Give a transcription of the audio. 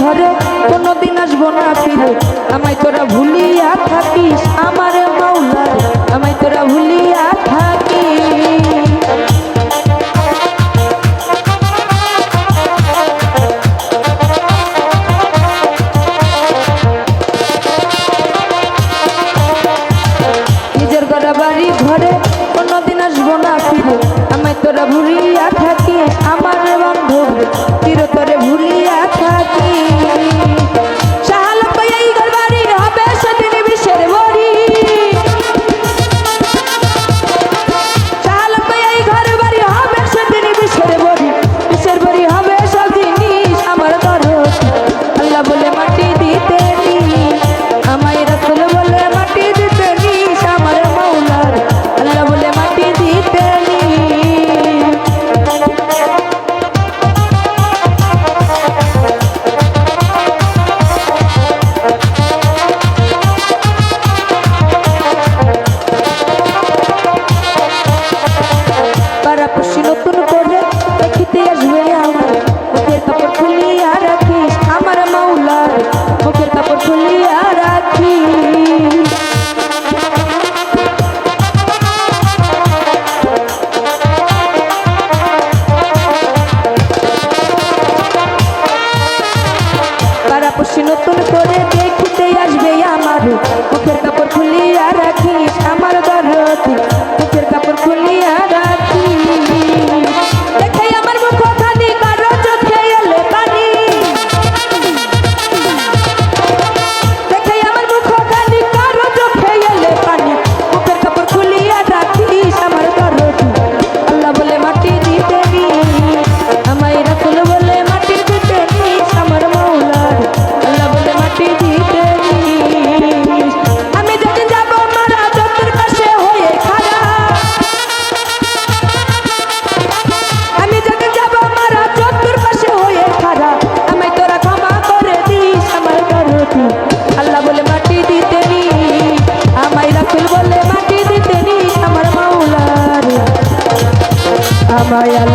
ঘরে কোনোদিন আসব না ফিরে। আমায় তোরা ভুলিয়া থাকিস আমার মাওলা আমায় তোরা ভুলিয়া থাকিস। নিজের গড়া বাড়ি ঘরে কোনোদিন আসব না ফিরে। আমায় তোরা ভুলিয়া থাকিস খুলিয়া রাখি। পাড়াপড়শি নতুন করে দেখিতে আসবে আমার মুখের মায়া